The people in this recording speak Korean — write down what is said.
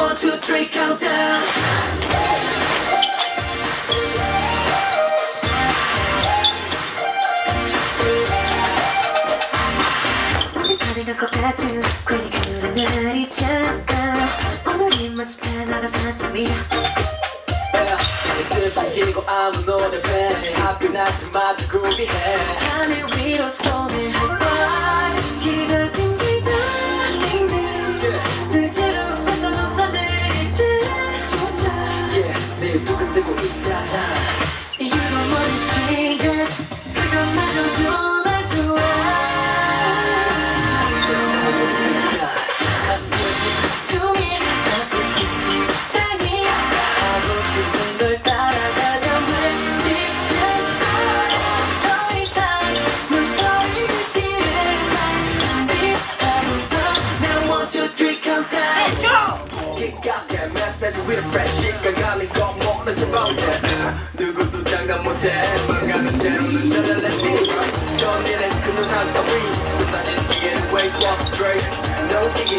one, two, three, countdown. 우리 가능한 것까지 괜히 사람이야. 이틀 풍기고 아무 노래 배 하필 날씨마저 그루비해. 하늘 위로 손을 high 기다린 기다리는 늦지로 벗어난 너의 이제조차 Yeah 늘 두근 대고 있잖아 a fresh 시간 가는 거 모른 척 보세 누구도 장담 못해. 망가는 대로는 잘라 let's get it 전일은 그 눈상 따위 쏟아진 뒤에는 waves walk straight 너뛰